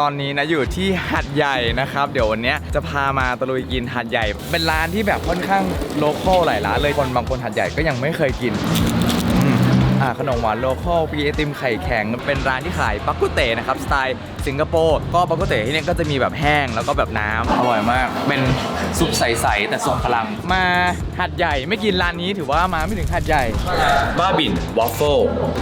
ตอนนี้นะอยู่ที่หัดใหญ่นะครับ เดี๋ยววันนี้จะพามาตะลุยกินหัดใหญ่ เป็นร้านที่แบบค่อนข้างโลคอลหลายร้านเลยคนบางคนหัดใหญ่ก็ยังไม่เคยกิน อ่าขนมหวานโลคอลปีไอติมไข่แข็งเป็นร้านที่ขายปักกุเตนะครับสไตล์สิงคโปร์ก็ปักกุเตที่เนี่ยก็จะมีแบบแห้งแล้วก็แบบน้ำอร่อยมาก เป็นซุปใสๆแต่ทรงพลังมาหัดใหญ่ไม่กินร้านนี้ถือว่ามาไม่ถึงหัดใหญ่ บ้าบินวอฟเฟิล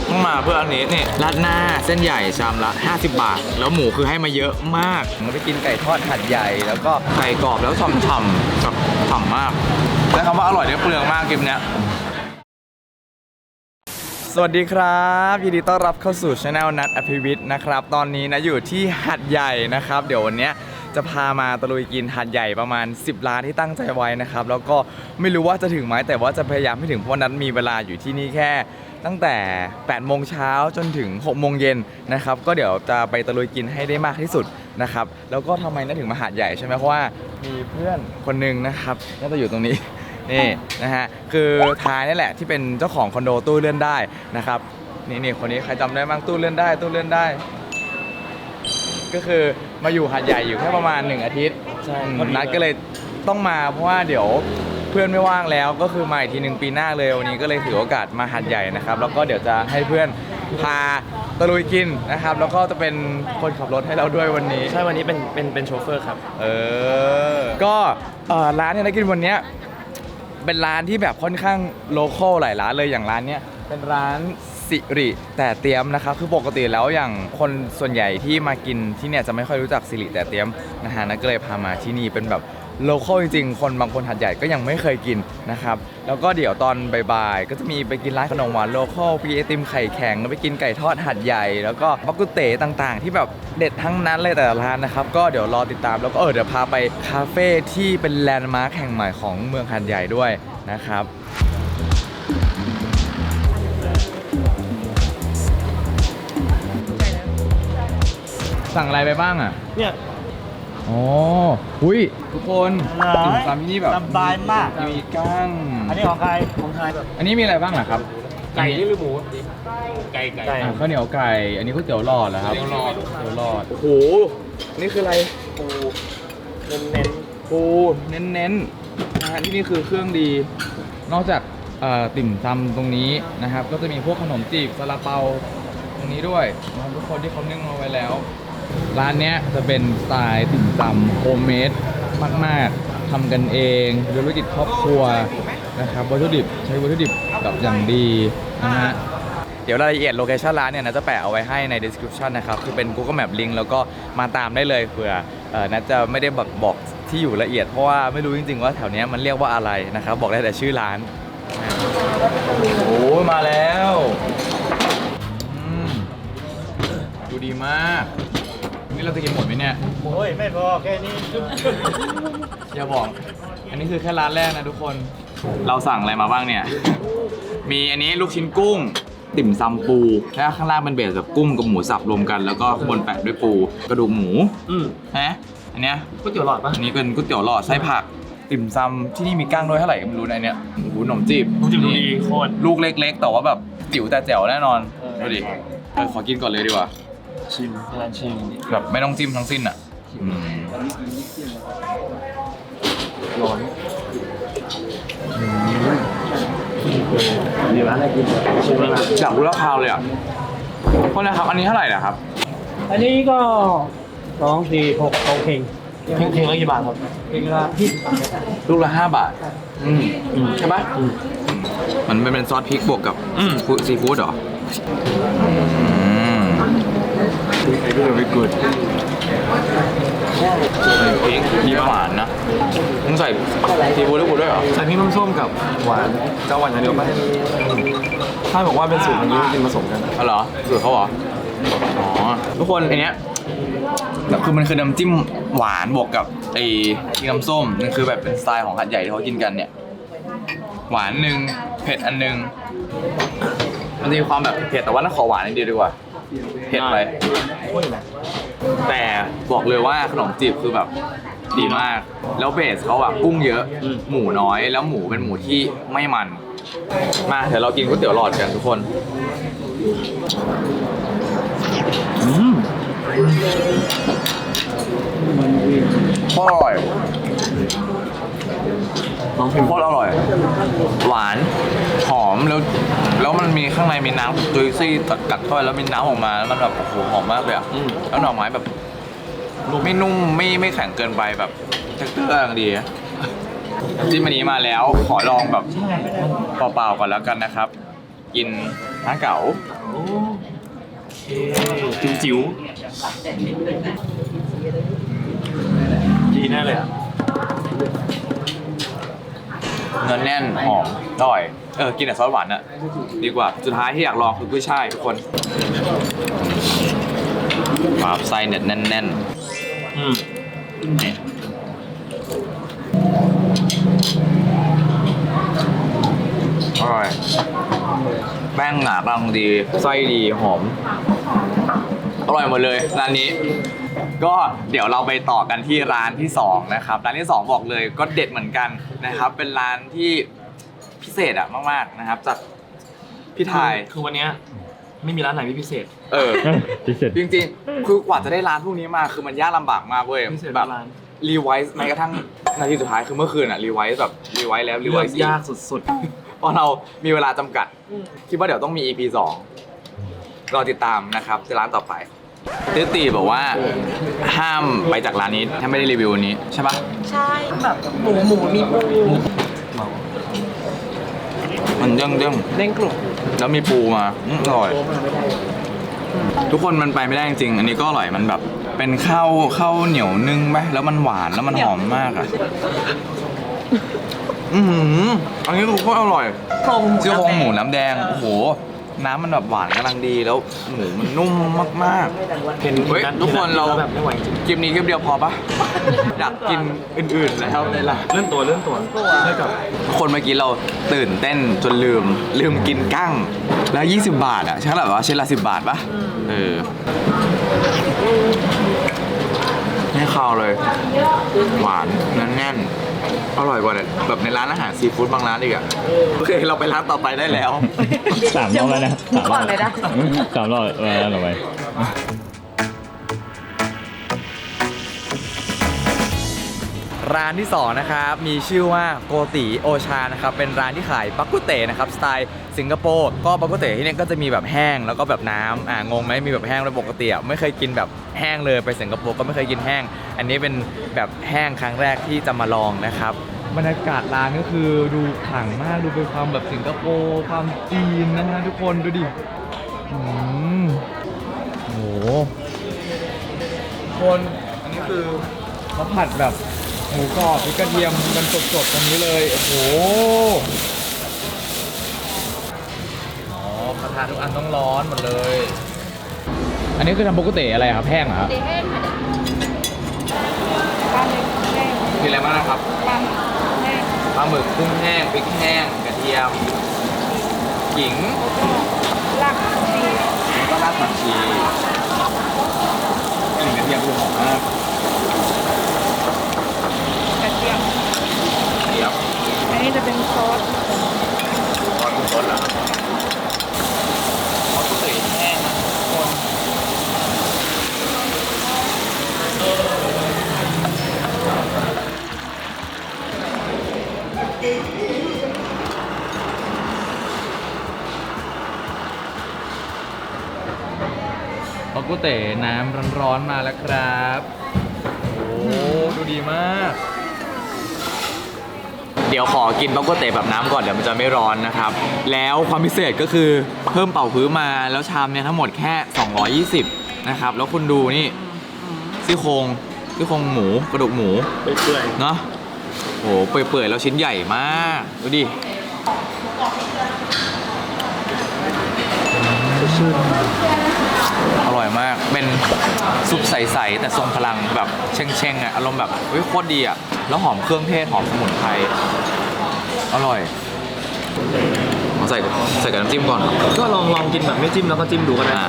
ต้องมาเพื่ออันนี้นี่ราดหน้าเส้นใหญ่ชามละ 50 บาท แล้วหมูคือให้มาเยอะมากมันไปกินไก่ทอดหัดใหญ่ แล้วก็ไก่กรอบแล้วฉ่ำๆกับฉ่ำมาก และคำว่าอร่อยเนี่ยเปลืองมากกิมเนี้ยส วัสดีครับยินดีต้อนรับเข้าสู่ช anel นัทอภิวิทย์นะครับ ตอนนี้นะอยู่ที่หัดใหญ่นะครับ เดี๋ยววันเนี้ยจะพามาตะลุยกินหัดใหญ่ประมาณ 10 ร้านที่ตั้งใจไว้นะครับ แล้วก็ไม่รู้ว่าจะถึงไหมแต่ว่าจะพยายามให้ถึงเพราะนัทมีเวลาอยู่ที่นี่แค่ ตั้งแต่8โมงเช้าจนถึง6โมงเย็นนะครับ ก็เดี๋ยวจะไปตะลุยกินให้ได้มากที่สุดนะครับ แล้วก็ทำไมนัทถึงมาหาดใหญ่ใช่ไหมเพราะว่ามีเพื่อนคนหนึ่งนะครับน่าจะอยู่ตรงนี้ นี่นะฮะคือทายนี่แหละที่เป็นเจ้าของคอนโดตู้เลื่อนได้นะครับนี่นี่คนนี้ใครจำได้บ้างตู้เลื่อนได้ตู้เลื่อนได้ ก็คือมาอยู่หาดใหญ่อยู่แค่ประมาณ 1 อาทิตย์ ใช่อืมพอดีนัดก็เลยต้องมาเพราะว่าเดี๋ยวเพื่อนไม่ว่างแล้วก็คือมาอีกทีหนึ่งปีหน้าเลยวันนี้ก็เลยถือโอกาสมาหาดใหญ่นะครับ แล้วก็เดี๋ยวจะให้เพื่อนพาตะลุยกินนะครับ แล้วก็จะเป็นคนขับรถให้เราด้วยวันนี้ ใช่วันนี้เป็นเป็นเป็นโชเฟอร์ครับ เออ ก็เอ่อร้านที่นักกินวันเนี้ย เป็นร้านที่แบบค่อนข้างโลคอลหลายร้านเลยอย่างร้านเนี้ยเป็นร้านสิริแต่เตียมนะครับคือปกติแล้วอย่างคนส่วนใหญ่ที่มากินที่เนี่ยจะไม่ค่อยรู้จักสิริแต่เตียมนะฮะนักก็เลยพามาที่นี่เป็นแบบ โลคอลจริงๆ คนบางคนหัดใหญ่ก็ยังไม่เคยกินนะครับ แล้วก็เดี๋ยวตอนบ่ายๆ ก็จะมีไปกินร้านขนมหวานโลคอลปีไอติมไข่แข็งแล้วไปกินไก่ทอดหัดใหญ่ แล้วก็บักกุเตต่างๆ ที่แบบเด็ดทั้งนั้นเลยแต่ละร้านนะครับ ก็เดี๋ยวรอติดตามแล้วก็เออเดี๋ยวพาไปคาเฟ่ที่เป็นแลนด์มาร์คแห่งใหม่ของเมืองหัดใหญ่ด้วยนะครับสั่งอะไรไปบ้างอะเนี่ย อ๋อหุยทุกคนไหนติ่มซำที่นี่แบบสบายมาก มีกั้งอันนี้ของใครของใครแบบ อันนี้มีอะไรบ้างเหรอครับไก่นี่หรือหมูไก่ไก่อะข้าวเหนียวไก่ อันนี้ก๋วยเตี๋ยวหลอดเหรอครับก๋วยเตี๋ยวหลอด ก๋วยเตี๋ยวหลอดโอ้โหนี่คืออะไรปูเน้นเน้นปูเน้นๆนะฮะที่นี่คือเครื่องดี นอกจากเอ่อติ่มซำตรงนี้นะครับ ก็จะมีพวกขนมจีบซาลาเปาตรงนี้ด้วยนะครับทุกคนที่เขานึ่งมาไว้แล้ว ร้านเนี้ยจะเป็นสไตล์ติ่มซำโฮมเมดมากๆทำกันเองธุรกิจครอบครัวนะครับวัตถุดิบใช้วัตถุดิบแบบอย่างดีนะฮะเดี๋ยวรายละเอียดโลเคชันร้านเนี่ยนะจะแปะเอาไว้ให้ใน description นะครับ คือเป็น Google Map link แล้วก็มาตามได้เลยเผื่อเออนะจะไม่ได้แบบบอกที่อยู่ละเอียด เพราะว่าไม่รู้จริง ๆ ว่าแถวเนี้ยมันเรียกว่าอะไรนะครับ บอกได้แต่ชื่อร้าน โอ้มาแล้ว ดูดีมาก เราจะกินหมดไหมเนี่ย โอ้ย ไม่พอแค่นี้อย่าบอก อันนี้คือแค่ร้านแรกนะทุกคน เราสั่งอะไรมาบ้างเนี่ย มีอันนี้ลูกชิ้นกุ้ง ติ่มซำปู แล้วข้างล่างเป็นเบสแบบกุ้งกับหมูสับรวมกัน แล้วก็ข้างบนแปะด้วยปู กระดูกหมูอืมนะอันเนี้ย ก๋วยเตี๋ยวหลอดปะอันนี้เป็นก๋วยเตี๋ยวหลอดไส้ผัก ติ่มซำที่นี่มีก้างด้วยเท่าไหร่ก็ไม่รู้นะอันเนี้ยโอ้โหขนมจีบต้องจิ้มดูนี่ดีโคตร ลูกเล็ก ๆ แต่ว่าแบบจิ๋วแต่แจ๋วแน่นอนเออดูดิเออขอกินก่อนเลยดีกว่า ชิมร้านชิมแบบไม่ต้องจิ้มทั้งสิ้นอะอืมร้อนดีร้านอะไรกินชิมแล้วนะอยากรู้ราคาเลยอะโทษนะครับ อันนี้เท่าไหร่นะครับ อันนี้ก็สองสี่หกโอเคเพียงเพียงละกี่บาทครับเป็นละที่สิบบาทลูกละ5บาท อืมใช่ปะมันเป็นซอสพริกบวกกับฟูซีฟู้ดเหรออืม very good พริกมีหวานนะมึงใส่ซีฟู้ดด้วยกูด้วยเหรอ ใส่พริกน้ำส้มกับหวานจะหวานอย่างเดียวไหมถ้าบอกว่าเป็นสูตรอย่างนี้กินผสมกันอ๋อเหรอสูตรเขาเหรอ อ๋อ ทุกคนอันเนี้ยแบบคือมันคือน้ำจิ้มหวานบวกกับไอ้พริกน้ำส้มนั่นคือแบบเป็นสไตล์ของหัดใหญ่ที่เขากินกันเนี่ย หวานหนึ่งเผ็ดอันหนึ่งมันจะมีความแบบเผ็ดแต่ว่าน่าขอหวานนิดเดียวดีกว่า เผ็ดไป แต่บอกเลยว่าขนมจีบคือแบบดีมาก แล้วเบสเขาอะกุ้งเยอะอืมหมูน้อย แล้วหมูเป็นหมูที่ไม่มัน มาเดี๋ยวเรากินก๋วยเตี๋ยวหลอดกันทุกคนอืมโคตรอร่อย น้องพิมโคตรอร่อย หวาน หอม แล้ว แล้วมันมีข้างในมีน้ำจุยซี่ตัดกัดเข้าไปแล้วมีน้ำออกมา แล้วมันแบบโอ้โหหอมมากเลยอะแล้วหน่อไม้แบบไม่นุ่มไม่ไม่แข็งเกินไปแบบเท็กเจอร์กำลังดีอะน้ำจิ้มอันนี้มาแล้ว ขอลองแบบเปล่าๆก่อนแล้วกันนะครับ กินน้าเก๋าจิ๋วจิ๋วดีแน่เลยอะ เนื้อแน่นหอมอร่อย เออ กินแต่ซอสหวานอะดีกว่า สุดท้ายที่อยากลองคือกุ้ยช่ายทุกคนปาบไส้เน็ตแน่นอืมๆนี่อร่อย แป้งหนากำลังดี ไส้ดีหอม อร่อยหมดเลยร้านนี้ ก็เดี๋ยวเราไปต่อกันที่ร้านที่สองนะครับร้านที่สองบอกเลยก็เด็ดเหมือนกันนะครับเป็นร้านที่พิเศษอะมากๆนะครับจากพี่ทายคือวันเนี้ยไม่มีร้านไหนที่พิเศษ เออพิเศษจริงๆ คือกว่าจะได้ร้านพวกนี้มาคือมันยากลำบากมากเว้ยพิเศษแบบร้านรีไวซ์แม้กระทั่งนาทีสุดท้ายคือเมื่อคืนอะรีไวซ์แบบรีไวซ์แล้วรีเลืไวอกซ์อีกยากสุดเพราะเรามีเวลาจำกัด คิดว่าเดี๋ยวต้องมี EP สองรอติดตามนะครับในร้านต่อไป ตื้อตีบอกว่าห้ามไปจากร้านนี้ถ้าไม่ได้รีวิวอันนี้ใช่ปะใช่แบบหมูหมูมีปูมันเด้งเด้งเด้งกลุ่มๆแล้วมีปูมาอืมอร่อย ทุกคนมันไปไม่ได้จริงๆอันนี้ก็อร่อยมันแบบ เป็นข้าวข้าวเหนียวนึ่งไหมแล้วมันหวานแล้วมันหอมมากอะอือหืออันนี้คือโคตรอร่อยโครงหมูเซี่ยวโครงหมูน้ำแดงน้ำแดงโอ้โห น้ำมันแบบหวานกำลังดีแล้วหมูมันนุ่มมากๆเห็นเฮ้ยห็ทุกคนเราห็แบบไม่ไหวจริงๆคลิปนี้คลิปเดียวพอปะอยากกินอื่นๆแล้วในร้านเลื่อนตัวเลื่อนตัวเลื่อนกับคนเมื่อกี้เราตื่นเต้นจนลืมลืมกินกั้ง แล้ว 20 บาทอะใช่หรือว่าชิ้นละ10บาทปะเออไม่ข้าวเลย หวานแน่นๆ อร่อยกว่าเนี่ยแบบในร้านอาหารซีฟู้ดบางร้านอีกอะโอเค เราไปร้านต่อไปได้แล้ว สามรอบแล้วนะมุกก่อนเลยนะ สามรอบเออต่อไป ร้านที่ 2 นะครับ มีชื่อว่าโกติโอชานะครับ เป็นร้านที่ขายบักกุเตะนะครับ สไตล์สิงคโปร์ก็บักกุเตะที่นี่ก็จะมีแบบแห้งแล้วก็แบบน้ำอ่างงไหมมีแบบแห้งแล้วปกติอะไม่เคยกินแบบแห้งเลยไปสิงคโปร์ก็ไม่เคยกินแห้ง อันนี้เป็นแบบแห้งครั้งแรกที่จะมาลองนะครับบรรยากาศร้านก็คือดูขลังมากดูเป็นความแบบสิงคโปร์ความจีนนะฮะทุกคนดูดิอืมโหคนอันนี้คือเขาผัดแบบ มูกรอบพริกกระเทียมกันสดๆตรงนี้เลย โอ้โห อ๋อกระทะทุกอันต้องร้อนหมดเลย อันนี้คือทำปกติอะไรครับแห้งเหรอครับเดแห้งค่ะปลาเล็กแห้งมีอะไรบ้างนะครับปลาแห้งปลาหมึกกุ้งแห้งพริกแห้งกระเทียมขิงลากดีแล้วก็รากผักชีกลิ่นกระเทียมคือหอมมากกระเทียม เดี๋ยว อั นี้จะเป็นซอสรอดูรสเหรอเขาก็เลยแห้งนะทุกคนปากุเต๋น้ำร้อนๆมาแล้วครับ โอ้ ดูดีมาก ดี๋ยวขอกินบักกุเต๋แบบน้ำก่อนเดี๋ยวมันจะไม่ร้อนนะครับ แล้วความพิเศษก็คือเพิ่มเป่าพื้นมาแล้วชามเนี่ยทั้งหมดแค่ 220 นะครับ แล้วคุณดูนี่ซี่โครงซี่โครงหมูกระดูกหมูเปื่อยเนาะโหเปื่อยๆแล้วชิ้นใหญ่มากดูดิอร่อยมาก เป็นซุปใส ๆ แต่ทรงพลังแบบเช่งๆอะอารมณ์แบบเฮ้ยโคตรดีอะ แล้วหอมเครื่องเทศหอมสมุนไพรอร่อยมาใส่กับใส่กับน้ำจิ้มก่อนๆก็ลองลองกินแบบไม่จิ้มแล้วก็จิ้มดูก็ได้อ่า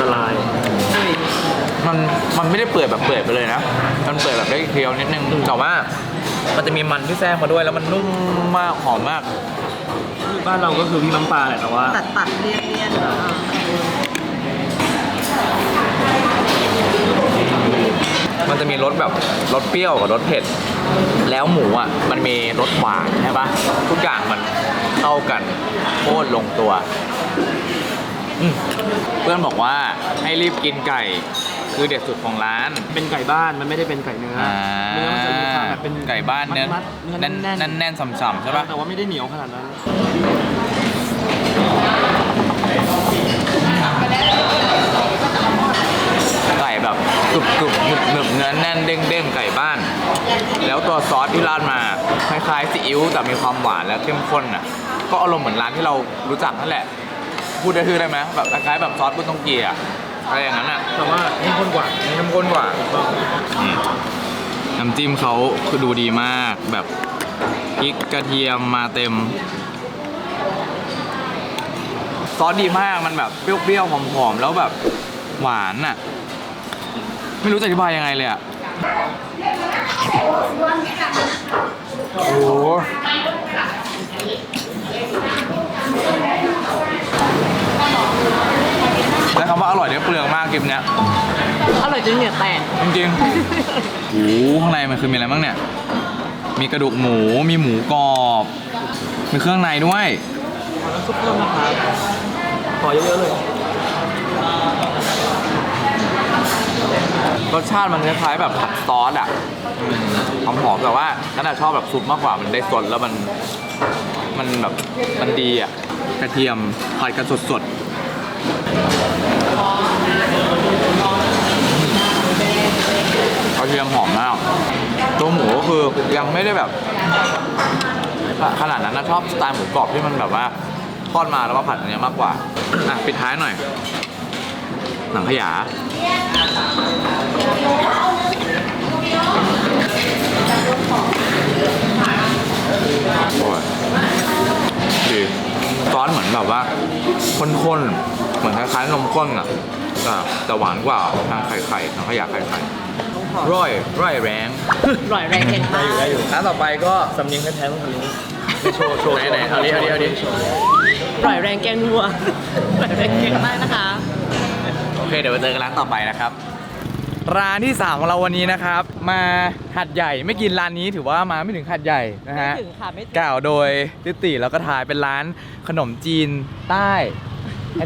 ละลายมันมันไม่ได้เปื่อยแบบเปื่อยไปเลยนะ มันเปื่อยแบบได้เคี้ยวนิดนึงแต่ว่ามันจะมีมันที่แทรกมาด้วยแล้วมันนุ่มมากหอมมาก บ้านเราก็คือพริกน้ำปลาแหละแต่ว่า ตัดตัดเลี่ยนเลี่ยน มันจะมีรสแบบรสเปรี้ยวกับรสเผ็ด แล้วหมูอะ มันมีรสหวานใช่ปะทุกอย่างมันเข้ากันโคตรลงตัวอืมเพื่อนบอกว่าให้รีบกินไก่คือเด็ดสุดของร้าน เป็นไก่บ้านมันไม่ได้เป็นไก่เนื้ออเนื้อมันจะมีความแบบเป็นไก่บ้านเนื้อมัดๆเนื้อแน่นแน่นแน่นแน่นๆฉ่ำๆใช่ปะ แต่ว่าไม่ได้เหนียวขนาดนั้นไก่แบบ กรุบกรุบหนึบหนึบเนื้อแน่นเด้งเด้งไก่บ้าน แล้วตัวซอสที่ราดมาคล้ายๆซีอิ๊วแต่มีความหวานและเข้มข้นอะ ก็อารมณ์เหมือนร้านที่เรารู้จักนั่นแหละ พูดได้คือได้ไหมแบบคล้ายๆแบบซอสบุนตงเกียอะไรอย่างนั้นอะแต่ว่าเข้มข้นกว่าเข้มข้นกว่าน้ำจิ้มเขาคือดูดีมากแบบพริกกระเทียมมาเต็มซอสดีมากมันแบบเปรี้ยวๆหอมๆแล้วแบบหวานอะ ไม่รู้จะอธิบายยังไงเลยอะโอ้โหและคำว่าอร่อยเนี่ยเปลืองมากคลิปเนี้ยอร่อยจนเหงื่อแตกจริงๆโอ้โหข้างในมันคือมีอะไรบ้างเนี่ย มีกระดูกหมู มีหมูกรอบ มีเครื่องในด้วยซุปเพิ่มนะครับขอเยอะๆเลย รสชาติมันคล้ายๆแบบผัดซอสอะหอมๆแต่ว่าขนาดชอบแบบซุปมากกว่ามันได้สดแล้วมันมันแบบมันดีอะกระเทียมผัดกันสดๆกระเทียมหอมมากตัวหมูก็คือยังไม่ได้แบบ ขนาดนั้นนะชอบสไตล์หมูกรอบที่มันแบบว่าทอดมาแล้วก็ผัดอันเนี้ยมากกว่าอะปิดท้ายหน่อย หนังขยาโอ้ยดีซอสเหมือนแบบว่าข้นๆ เหมือนคล้ายๆนมข้นอะแต่แต่หวานกว่าทางไข่ไข่ทางขยะไข่ไข่ร่อยร่อยแรงอร่อยแรงเก่งมากร้านต่อไปก็สำเนียงแท้ๆต้องทำอย่างนี้โชว์โชว์ไหนๆเอาดิเอาดิเอาดิอร่อยแรงแกงนัวอร่อยแรงเก่งมากนะคะโอ เคเดี๋ยวไปเจอกันร้านต่อไปนะครับ ร้านที่ 3 ของเราวันนี้นะครับ มาหัดใหญ่ไม่กินร้านนี้ถือว่ามาไม่ถึงหัดใหญ่นะฮะไม่ถึงค่ะไม่ถึงกล่าวโดยติติแล้วก็ทายเป็นร้านขนมจีนใต้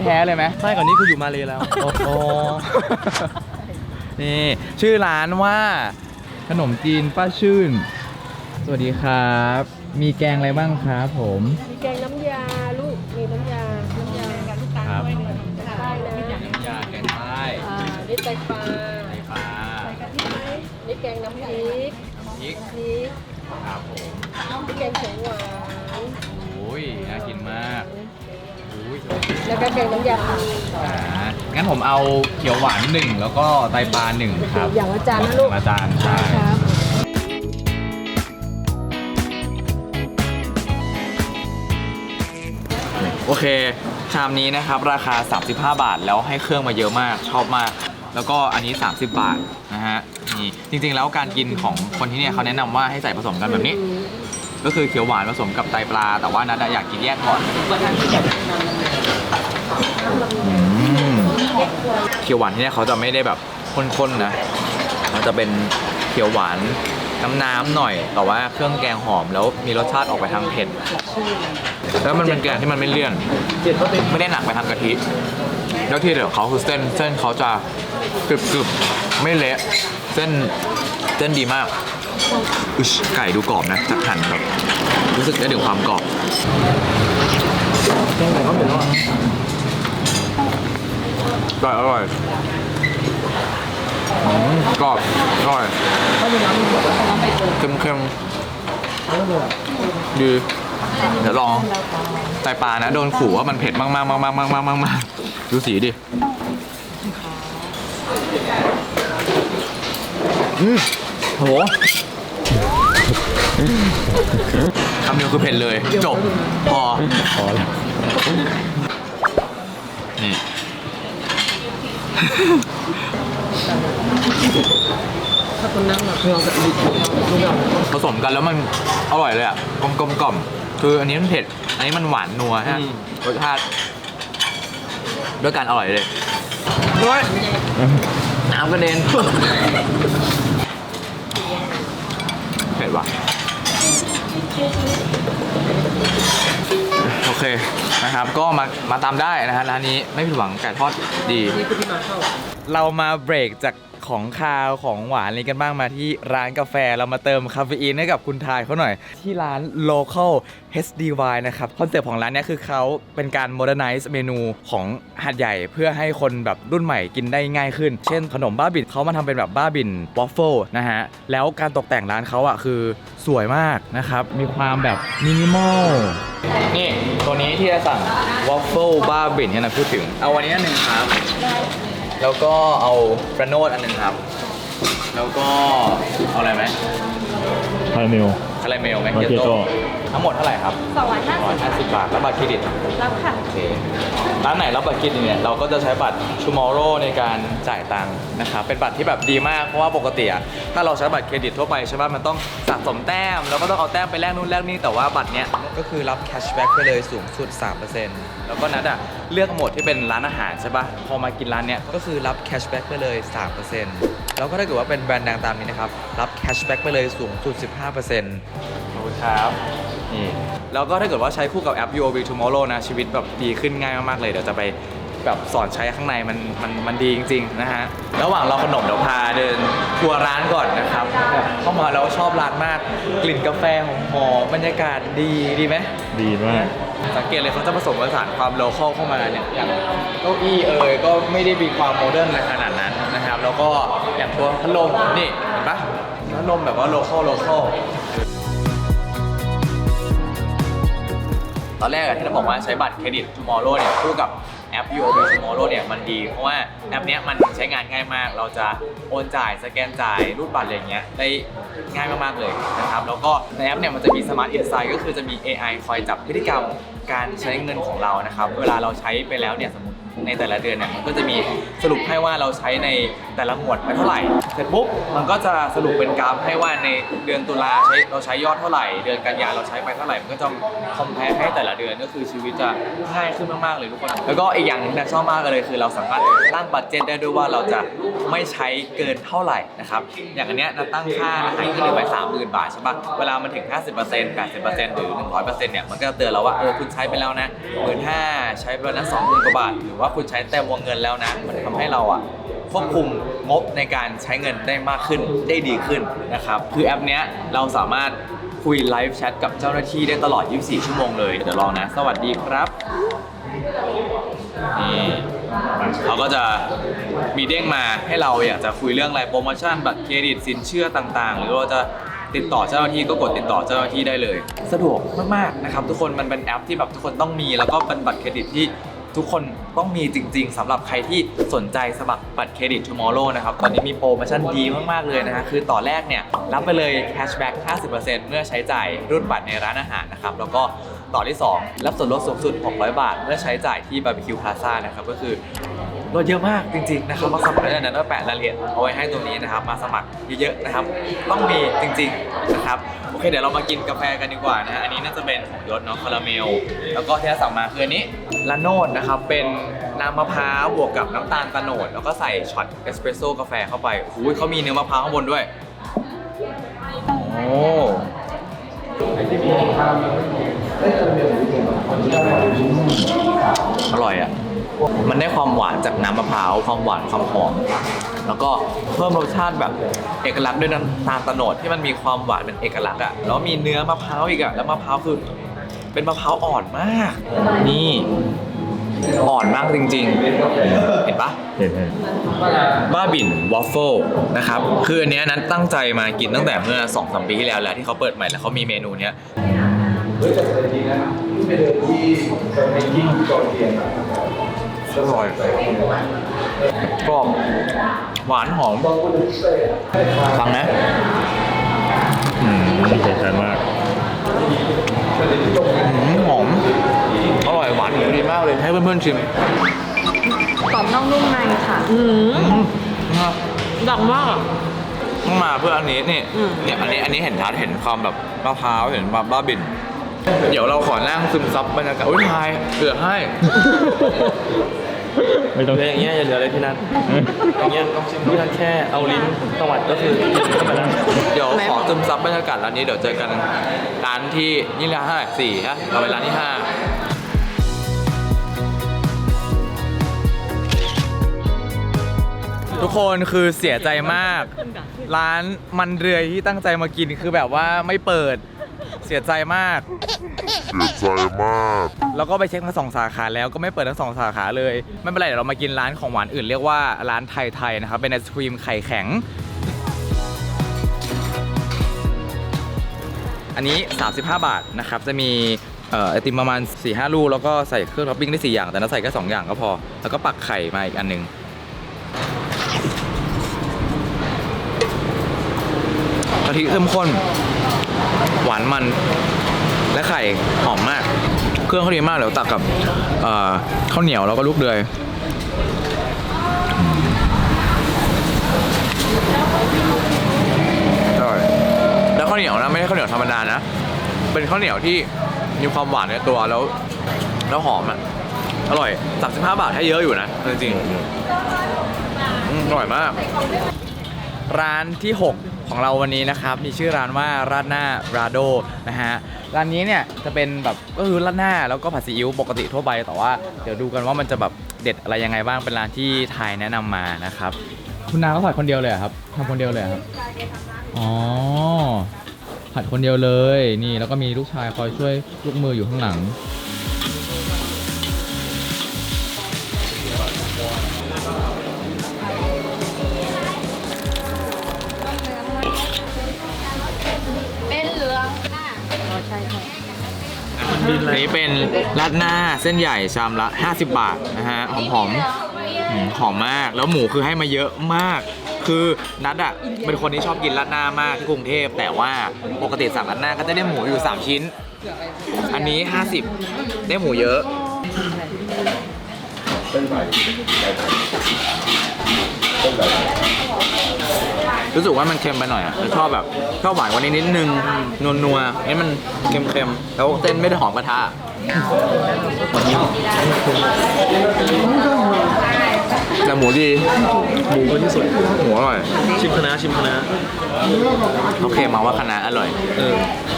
แท้ๆเลยไหม ใช่ก่อนนี้คืออยู่มาเลยแล้ว โอ้โห นี่ชื่อร้านว่า ขนมจีนป้าชื่น สวัสดีครับ มีแกงอะไรบ้างครับผม มีแกงน้ำยา นี่ไตปลาไข่ปลานี่แกงน้ำพริกน้ำพริกพริกครับผมนี่แกงเขียวหวานโอ้ยน่ากินมากโอ้ยแล้วก็แกงน้ำยาปูอ่างั้นผมเอาเขียวหวานหนึ่งแล้วก็ไตปลาหนึ่งครับ อย่างละจานนะลูกอาจารย์ใช่ครับโอเค ชามนี้นะครับ ราคา 35 บาทแล้วให้เครื่องมาเยอะมาก ชอบมาก แล้วก็อันนี้ 30 บาทนะฮะนี่จริงๆแล้วการกินของคนที่เนี่ยเขาแนะนำว่าให้ใส่ผสมกันแบบนี้ ก็คือเขียวหวานผสมกับไตปลา แต่ว่านัดอะอยากกินแยกก่อนอืมเขียวหวานที่เนี่ยเขาจะไม่ได้แบบข้นๆนะมันจะเป็นเขียวหวานน้ำๆหน่อย แต่ว่าเครื่องแกงหอมแล้วมีรสชาติออกไปทางเผ็ดแล้วมันเป็นแกงที่มันไม่เลี่ยน ไม่ได้หนักไปทางกะทิ แล้วที่เดี๋ยวเขาคือเส้นเส้นเขาจะ กรึบกรึบไม่เละ เส้นเส้นดีมากอุยไก่ดูกรอบนะจากหั่นแบบรู้สึกได้ถึงความกรอบแกงไก่ก็เหม็นแล้วอะอร่อยอร่อยอืมกรอบอร่อยเค็มเค็มๆดีเดี๋ยวลองไตปลานะ โดนขู่ว่ามันเผ็ดมากๆมากๆมากๆมากๆมากๆดูสีดิ อืมโหคำเดียวคือเผ็ดเลย จบ พอ พอแล้วนี่ถ้าคนนั่งแบบผสมกันแล้วมันอร่อยเลยอะกลมกลมกล่อมคืออันนี้มันเผ็ด อันนี้มันหวานนัวฮะอืมรสชาติด้วยการอร่อยเลยด้วยน้ำกระเด็นเผ็ดว่ะ โอเคนะครับ ก็มามาตามได้นะฮะร้านนี้ไม่ผิดหวังไก่ทอดดีนี่คือที่มา เรามาเบรกจากของคาวของหวานอะไรกันบ้างมาที่ร้านกาแฟเรามาเติมคาเฟอีนให้กับคุณทายเขาหน่อย ที่ร้าน local HDY นะครับคอนเซ็ปต์ของร้านนี้คือเขาเป็นการ modernize เมนูของหาดใหญ่เพื่อให้คนแบบรุ่นใหม่กินได้ง่ายขึ้น เช่นขนมบ้าบินเขามาทำเป็นแบบบ้าบินวอฟเฟิลนะฮะ แล้วการตกแต่งร้านเขาอะคือสวยมากนะครับ มีความแบบมินิมอลนี่ตัวนี้ที่จะสั่งวอฟเฟิลบ้าบินที่นะพูดถึงเอาวันนี้หนึ่งครับ แล้วก็เอาประโนดอันหนึ่งครับ แล้วก็เอาอะไรไหมคาราเมล คาราเมลไหมมาเกียโต้ทั้งหมดเท่าไหร่ครับสองร้อยห้าร้อยห้าสิบบาทแล้วบัตรเครดิต รับค่ะ โอเคร้านไหนรับบัตรเครดิตเนี่ยเราก็จะใช้บัตร tomorrow ในการจ่ายตังค์นะครับเป็นบัตรที่แบบดีมากเพราะว่าปกติอะถ้าเราใช้บัตรเครดิตทั่วไปใช่ป่ะมันต้องสะสมแต้ม แล้วก็ต้องเอาแต้มไปแลกนู่นแลกนี่แต่ว่าบัตรเนี้ยก็คือรับแคชแบ็กไปเลยสูงสุด 3% แล้วก็นัดอะเลือกโหมดที่เป็นร้านอาหารใช่ป่ะพอมากินร้านเนี้ยก็คือรับแคชแบ็กไปเลย 3%แล้วก็ถ้าเกิดว่าเป็นแบรนด์ดังตามนี้นะครับ รับแคชแบ็กไปเลยสูงสุด 15%ขอบคุณครับนี่แล้วก็ถ้าเกิดว่าใช้คู่กับแอป UOB Tomorrow นะ ชีวิตแบบดีขึ้นง่ายมากๆเลย เดี๋ยวจะไปแบบสอนใช้ข้างในมันมันมันดีจริง ๆ นะฮะ ระหว่างรอขนมเดี๋ยวพาเดินทัวร์ร้านก่อนนะครับแบบเข้ามาแล้วชอบร้านมาก กลิ่นกาแฟหอมๆบรรยากาศดีดีไหมดีมาก สังเกตเลยเขาจะผสมผสานความโลคอลเข้ามาเนี่ยอย่างเก้าอี้เอ่ยก็ไม่ได้มีความโมเดิร์นอะไรขนาดนั้นนะครับ แล้วก็อย่างตัวพัดลมนี่เห็นปะพัดลมแบบว่าโลคอลโลคอลตอนแรกอะที่เราบอกว่าใช้บัตรเครดิต Tomorrow เนี่ยคู่กับ ป UOB Tomorrow เนี่ยมันดี เพราะว่าแอปเนี้ยมันใช้งานง่ายมาก เราจะโอนจ่ายสแกนจ่ายรูดบัตรอะไรเงี้ยได้ง่ายมากๆเลยนะครับแล้วก็ในแอปเนี่ยมันจะมี Smart Insight ก็คือจะมี AI คอยจับพฤติกรรมการใช้เงินของเรานะครับเวลาเราใช้ไปแล้วเนี่ยสมมติ ในแต่ละเดือนเนี่ยมันก็จะมีสรุปให้ว่าเราใช้ในแต่ละหมวดไปเท่าไหร่ เสร็จปุ๊บมันก็จะสรุปเป็นกราฟให้ว่าในเดือนตุลาใช้เราใช้ยอดเท่าไหร่ เดือนกันยาเราใช้ไปเท่าไหร่ มันก็จะคอมเพลให้แต่ละเดือนก็คือชีวิตจะง่ายขึ้นมากๆเลยทุกคน แล้วก็อีกอย่างหนึงที่ชอบมากเลยคือเราสามารถตั้งบัตเจ็ตได้ด้วยว่าเราจะไม่ใช้เกินเท่าไหร่นะครับ อย่างอันเนี้ยเราตั้งค่าอาหารก็เลยไปสามหมื่นบาทใช่ปะเวลามันถึง 50% 80%หรือ 100%เนี่ยมันก็จะเตือนเราว่าเออคุณใช้ไปแล้วนะหมื่นห้าใช้ไปแล้วนะสองหมื่นกว่าบาทหรือว่าคุณใช้เต็มวงเงินแล้วนะ มันทำให้เราอะควบคุมงบในการใช้เงินได้มากขึ้นได้ดีขึ้นนะครับคือแอปเนี้ยเราสามารถคุยไลฟ์แชทกับเจ้าหน้าที่ได้ตลอด 24 ชั่วโมงเลยเดี๋ยวลองนะ สวัสดีครับนี่เขาก็จะมีเด้งมาให้เราอยากจะคุยเรื่องอะไรโปรโมชั่นบัตรเครดิตสินเชื่อต่างๆ หรือเราจะติดต่อเจ้าหน้าที่ก็กดติดต่อเจ้าหน้าที่ได้เลย สะดวกมากๆนะครับทุกคนมันเป็นแอปที่แบบทุกคนต้องมีแล้วก็เป็นบัตรเครดิตที่ ทุกคนต้องมีจริง ๆสำหรับใครที่สนใจสมัครบัตรเครดิต Tomorrow นะครับ ตอนนี้มีโปรโมชั่นดีมาก ๆ เลยนะฮะคือต่อแรกเนี่ย รับไปเลยแคชแบ็ก50%เมื่อใช้จ่ายรุ่นบัตรในร้านอาหารนะครับ แล้วก็ต่อที่ 2 รับส่วนลดสูงสุด 600 บาท เมื่อใช้จ่ายที่บาร์บีคิวพลาซ่านะครับก็คือ ลดเยอะมากจริงๆนะครับมาสมัครได้เลยนะแล้วแปะรายละเอียดเอาไว้ให้ตรงนี้นะครับ มาสมัครเยอะๆนะครับ ต้องมีจริงๆนะครับโอเคเดี๋ยวเรามากินกาแฟกันดีกว่านะฮะอันนี้น่าจะเป็นของยศเนาะคาราเมล แล้วก็ที่เราสั่งมาคืออันนี้ลาโนดนะครับเป็นน้ำมะพร้าวบวกกับน้ำตาลตะโนดแล้วก็ใส่ช็อตเอสเปรสโซ่กาแฟเข้าไปโอ้โหเขามีเนื้อมะพร้าวข้างบนด้วยโอ้อร่อยอะ มันได้ความหวานจากน้ำมะพร้าวความหวานความหอม แล้วก็เพิ่มรสชาติแบบเอกลักษณ์ด้วยน้ำตาลตะโนดที่มันมีความหวานเป็นเอกลักษณ์อะแล้วมีเนื้อมะพร้าวอีกอะแล้วมะพร้าวคือเป็นมะพร้าวอ่อนมาก นี่อ่อนมากจริง ๆ เห็นปะเห็นบ้าบินวอฟเฟิลนะครับ คืออันเนี้ยนั้นตั้งใจมากินตั้งแต่เมื่อ2อสปีที่แล้วแหล้วที่เขาเปิดใหม่แล้วเขามีเมนูเนี้ยเฮ้ยเจ๋งจริงนะไปเดินที่เซนต์เอเทียน ร่อยกรอบหวานหอม ฟังนะอืมเผ็ดชัดมากอืมหอม อร่อยหวานดีมากเลย ให้เพื่อนๆชิมกรอบนอกนุ่มในค่ะ อืมอืมนะดังมากอะต้องมาเพื่ออันนี้นี่อืมเนี่ยอันนี้อันนี้เห็นชัดเห็นความแบบมะพร้าวเห็นแบบบ้าบิน เดี๋ยวเราขอนั่งซึมซับบรรยากาศโอ้ยทายเหลือให้ไม่ต้อง เหลืออย่างเงี้ยอย่าเหลือเลยพี่นัทอย่างเงี้ยพี่นัทแค่เอาลิ้นตวัดก็คือกินเข้าไปแล้วเดี๋ยวขอซึมซับบรรยากาศร้านนี้เดี๋ยวเจอกันร้านที่นี่ร้านเท่าไหร่สี่ฮะเราไปร้านที่ห้าทุกคนคือเสียใจมาก ร้านมันเรือยที่ตั้งใจมากินคือแบบว่าไม่เปิด เสียใจมาก เสียใจมากแล้วก็ไปเช็คมาสองสาขาแล้วก็ไม่เปิดทั้งสองสาขาเลย ไม่เป็นไรเดี๋ยวเรามากินร้านของหวานอื่นเรียกว่าร้านไทยๆนะครับ เป็นไอศครีมไข่แข็ง อันนี้ 35 บาทนะครับ จะมีเอ่อไอติมประมาณ4-5ลูกแล้วก็ใส่เครื่องท็อปปิ้งได้4อย่าง แต่น่าใส่แค่2อย่างก็พอ แล้วก็ปักไข่มาอีกอันหนึ่งกะทิเข้มข้น หวานมันและไข่หอมมาก เครื่องเขาดีมากเดี๋ยวตักกับข้าวเหนียวแล้วก็ลูกเดือยอร่อยแล้วข้าวเหนียวนะไม่ใช่ข้าวเหนียวธรรมดานะ เป็นข้าวเหนียวที่มีความหวานในตัวแล้ว แล้วหอมอะ อร่อย 35 บาทให้เยอะอยู่นะ จริงๆอร่อยมาก ร้านที่ 6 ของเราวันนี้นะครับ มีชื่อร้านว่าราดหน้าราโดนะฮะร้านนี้เนี่ยจะเป็นแบบก็คือราดหน้าแล้วก็ผัดซีอิ๊วปกติทั่วไปแต่ว่าเดี๋ยวดูกันว่ามันจะแบบเด็ดอะไรยังไงบ้างเป็นร้านที่ไทยแนะนำมานะครับ คุณนาก็ผัดคนเดียวเลยเหรอครับทำคนเดียวเลยเหรอครับ อ๋อ ผัดคนเดียวเลย นี่แล้วก็มีลูกชายคอยช่วยลูกมืออยู่ข้างหลัง อันนี้เป็นราดหน้าเส้นใหญ่ชามละ 50 บาทนะฮะหอมหอมๆอืมหอมมากแล้วหมูคือให้มาเยอะมาก คือนัดอะเป็นคนที่ชอบกินราดหน้ามากที่กรุงเทพ แต่ว่าปกติสั่งราดหน้าก็จะได้หมูอยู่ 3 ชิ้น อันนี้ 50 ได้หมูเยอะ รู้สึกว่ามันเค็มไปหน่อยอะชอบแบบชอบหวานกว่านี้นิดนึงนัวนัวๆนี่มันเค็มๆแล้วเส้นไม่ได้หอมกระทะแต่หมูดีหมูเป็นที่สุดหมูอร่อย ชิมคณะชิมคณะโอเคมาว่าคณะอร่อยเอออืม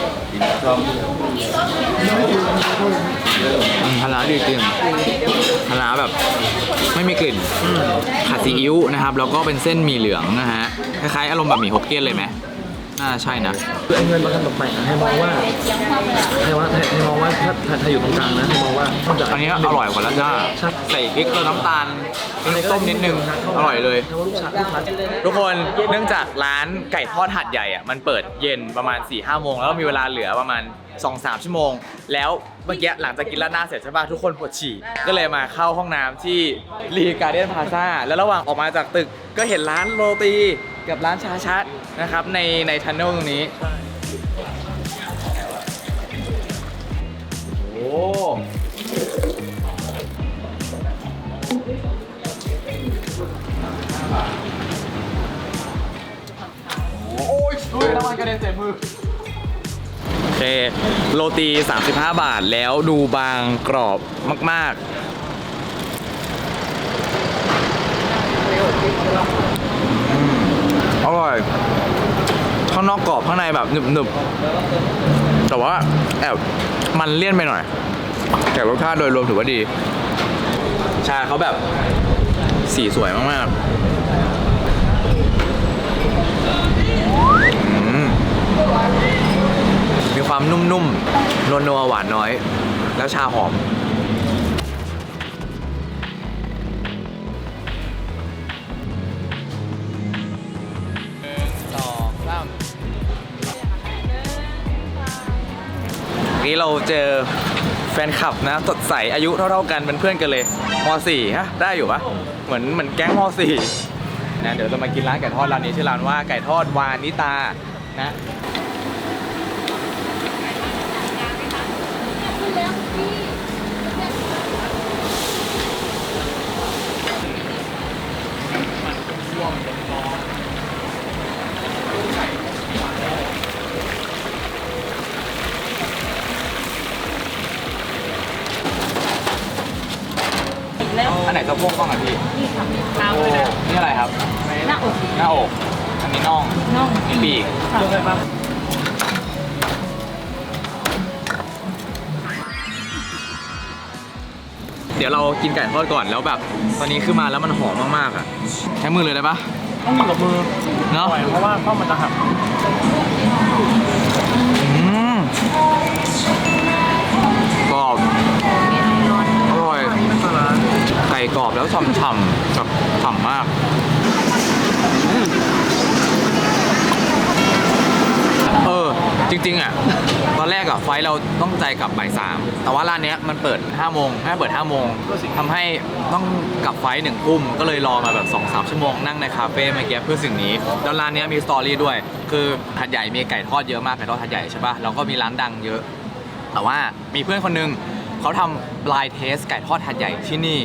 คณะดีจริงคณะแบบไม่มีกลิ่นผัดซีอิ๊วนะครับ แล้วก็เป็นเส้นหมี่เหลืองนะฮะ คล้ายๆอารมณ์แบบหมี่ฮกเกี้ยนเลยไหม น่าใช่นะคือไอ้เงินมาทำตกแต่งอะให้มองว่าให้ว่าให้ให้มองว่าถ้าถ้าถ้าอยู่ตรงกลางนะให้มองว่านอกจากอันนี้อร่อยกว่าแล้วจ้าใช่ใส่พริกแล้วน้ำตาลพริกส้มนิดนึงอร่อยเลยถ้าว่าลูกชายลูกค้าทุกคนเนื่องจากร้านไก่ทอดหัดใหญ่อะมันเปิดเย็นประมาณ4ี่ห้าโมงแล้วมีเวลาเหลือประมาณ 2-3ชั่วโมง แล้วเมื่อกี้หลังจากกินราดหน้าเสร็จใช่ป่ะทุกคนปวดฉี่ ก็เลยมาเข้าห้องน้ำที่รีการ์เดียนพาซาแล้วระหว่างออกมาจากตึกก็เห็นร้านโรตีกับร้านชาชัดนะครับในในทันเนลตรงนี้โอ้โอ้ยด้วยน้ำมันกระเด็นใส่มือโอ เค โรตี 35 บาทแล้วดูบางกรอบมาก ๆ อร่อย ข้างนอกกรอบข้างในแบบหนึบๆ แต่ว่าแอบมันเลี่ยนไปหน่อย แต่รสชาติโดยรวมถือว่าดี ชาเขาแบบสีสวยมาก ๆ ความนุ่มๆนัวๆหวานน้อย แล้วชาหอมสองสามนี่เราเจอแฟนคลับนะสดใสอายุเท่าๆกันเป็นเพื่อนกันเลยม .4 ฮะได้อยู่ปะเหมือนเหมือนแก๊งม .4 นะเดี๋ยวเรามากินร้านไก่ทอดร้านนี้ชื่อร้านว่าไก่ทอดวานิตานะ พวกบ้างอะพี่นี่ค่ะตามโอ้ไปนะนี่อะไรครับ หน้าอกหน้าอก อันนี้น่องน่องมีปีกค่ะเดี๋ยวเรากินไก่ทอดก่อนแล้วแบบ ตอนนี้ขึ้นมาแล้วมันหอมมากๆอะ ใช้มือเลยได้ปะต้องมีกับมือเนาะ ปล่อยเพราะว่าข้าวมันจะหักอืม ก่กรอบแล้วฉ่ำๆแบบฉ่ำมากอืมเออจริงๆอะตอนแรกอะไฟล์เราต้องใจกลับบ่ายสามแต่ว่าร้านเนี้ยมันเปิด5โมงแม่เปิด5โมงทำให้ต้องกลับไฟล์หนึ่งทุ่มก็เลยรอมาแบบ2อสชั่วโมงนั่งในคาเฟ่เมื่อกี้เพื่อสิ่งนี้แล้วร้านเนี้ยมีสตอรี่ด้วย คือหัดใหญ่มีไก่ทอดเยอะมากไก่ทอดหัดใหญ่ใช่ปะแล้วก็มีร้านดังเยอะ แต่ว่ามีเพื่อนคนหนึงเขาทำ blind test ไก่ทอดหัดใหญ่ที่นี่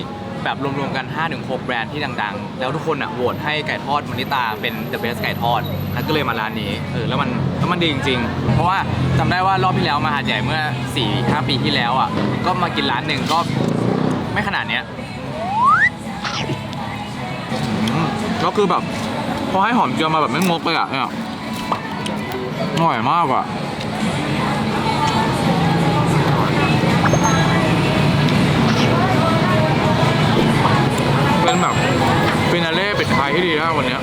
แบบรวมๆกัน 5-6 แบรนด์ที่ดังๆ แล้วทุกคนอะโหวตให้ไก่ทอดมณิตาเป็น the best ไก่ทอด แล้วก็เลยมาร้านนี้เออแล้วมันแล้วมันดีจริง ๆ เพราะว่าจำได้ว่ารอบที่แล้วมาหาดใหญ่เมื่อ 4-5 ปีที่แล้วอะก็มากินร้านหนึ่งก็ไม่ขนาดเนี้ยอืมก็คือแบบพอให้หอมเจียวมาแบบไม่งกเลยอะเนี่ยอร่อยมากอะ เป็นแบบฟินาเล่ปิดท้ายที่ดีนะวันเนี้ย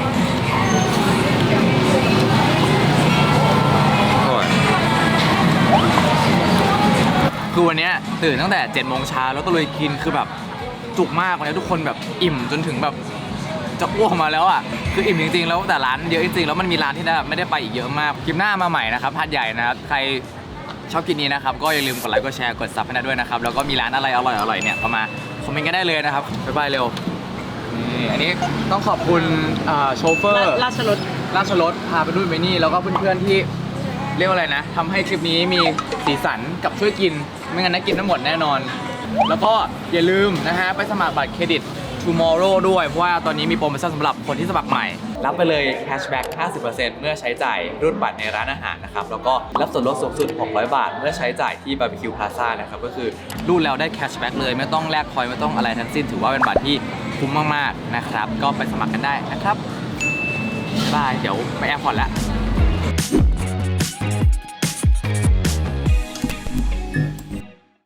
อร่อยคือวันเนี้ยตื่นตั้งแต่7จ็ดโมงเช้าแล้วก็เลยกินคือแบบจุกมากวันนี้ทุกคนแบบอิ่มจนถึงแบบจะอ้วกมาแล้วอะคืออิ่มจริงๆแล้วแต่ร้านเยอะจริงๆแล้วมันมีร้านที่ไม่ได้ไปอีกเยอะมากคลิปหน้ามาใหม่นะครับพัดใหญ่นะครับใครชอบกินนี้นะครับก็อย่าลืมกดไลค์กดแชร์กดซับให้นะด้วยนะครับแล้วก็มีร้านอะไรอร่อยๆเนี่ยเข้ามาคอมเมนต์กันได้เลยนะครับบ๊ายบายเร็ว นี่อันนี้ต้องขอบคุณอ่าโชเฟอร์ ราชรถ ราชรถพาไปนู่นไปนี่แล้วก็เพื่อนๆที่เรียกว่าอะไรนะทำให้คลิปนี้มีสีสันกับช่วยกิน ไม่งั้นนะกินทั้งหมดแน่นอน แล้วก็อย่าลืมนะฮะไปสมัครบัตรเครดิต tomorrow ด้วย เพราะว่าตอนนี้มีโปรโมชั่นสำหรับคนที่สมัครใหม่ รับไปเลย cashback 50%เมื่อใช้จ่ายรุ่นบัตรในร้านอาหารนะครับ แล้วก็รับส่วนลดสูงสุด 600 บาท เมื่อใช้จ่ายที่ barbecue plaza นะครับ ก็คือรูดแล้วได้ cashback เลย ไม่ต้องแลกคอยไม่ต้องอะไรทั้งสิ้น ถือว่าเป็นบัตรที่คุ้มมากๆนะครับ ก็ไปสมัครกันได้นะครับบาย เดี๋ยวไปแอร์พอร์ตแล้ว